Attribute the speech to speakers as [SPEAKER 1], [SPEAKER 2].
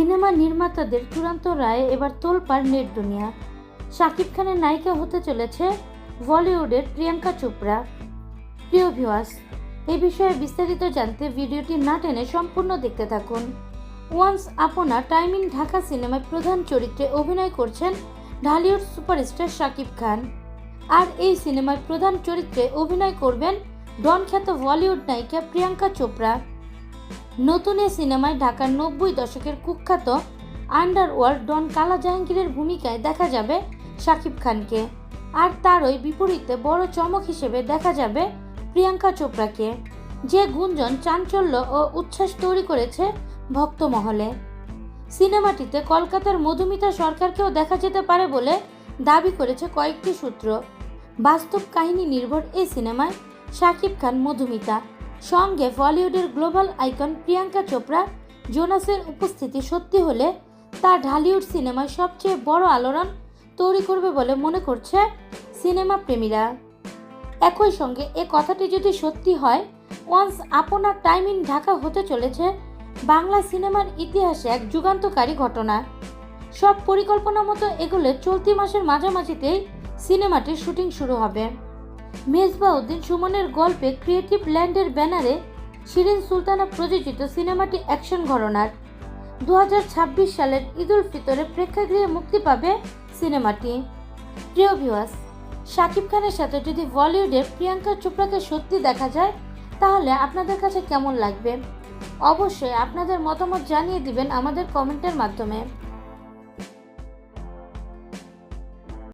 [SPEAKER 1] Cinema নির্মাতাদের চূড়ান্ত রায়ে এবার তোলপাড় নেট দুনিয়া। শাকিব খানের নায়িকা হতে চলেছে বলিউডের প্রিয়াঙ্কা চোপড়া। প্রিয় ভিউয়ার্স এই বিষয়ে বিস্তারিত জানতে ভিডিওটি না টেনে সম্পূর্ণ দেখতে থাকুন। ওয়ান্স আপনা টাইম ঢাকা সিনেমায় প্রধান চরিত্রে অভিনয় করছেন ঢালিউড সুপারস্টার শাকিব খান। আর এই সিনেমায় প্রধান চরিত্রে অভিনয় করবেন ডন খ্যাত বলিউড নায়িকা প্রিয়াঙ্কা চোপড়া। নতুন এই সিনেমায় ঢাকার নব্বই দশকের কুখ্যাত আন্ডারওয়ার্ল্ড ডন কালা জাহাঙ্গীরের ভূমিকায় দেখা যাবে শাকিব খানকে। আর তারই বিপরীতে বড় চমক হিসেবে দেখা যাবে প্রিয়াঙ্কা চোপড়াকে। যে গুঞ্জন চাঞ্চল্য ও উচ্ছ্বাস তৈরি করেছে ভক্তমহলে সিনেমাটিতে কলকাতার মধুমিতা সরকারকেও দেখা যেতে পারে বলে দাবি করেছে কয়েকটি সূত্র। বাস্তব কাহিনী নির্ভর এই সিনেমায় শাকিব খান, মধুমিতা। সঙ্গে বলিউডের গ্লোবাল আইকন প্রিয়াঙ্কা চোপড়া, জোনাসের উপস্থিতি সত্যি হলে তা ঢালিউড সিনেমায় সবচেয়ে বড় আলোড়ন তৈরি করবে বলে মনে করছে সিনেমা প্রেমীরা। একই সঙ্গে এ কথাটি যদি সত্যি হয় ওয়ান্স আপনার টাইম ইন ঢাকা হতে চলেছে বাংলা সিনেমার ইতিহাসে এক যুগান্তকারী ঘটনা। সব পরিকল্পনা মতো এগুলো চলতি মাসের মাঝামাঝিতেই সিনেমাটির শুটিং শুরু হবে। মেজবাউদ্দিন সুমনের গল্পে ক্রিয়েটিভ ল্যান্ডের ব্যানারে শিরিন সুলতানা প্রযোজিত সিনেমাটি অ্যাকশন ঘরনার। দু হাজার ছাব্বিশ সালের ঈদুল ফিতরে প্রেক্ষাগৃহে মুক্তি পাবে সিনেমাটি। প্রিয় ভিউয়ার্স, শাকিব খানের সাথে যদি বলিউডের প্রিয়াঙ্কা চোপড়াকে সত্যি দেখা যায়, তাহলে আপনাদের কাছে কেমন লাগবে? অবশ্যই আপনাদের মতামত জানিয়ে দিবেন আমাদের কমেন্টের মাধ্যমে।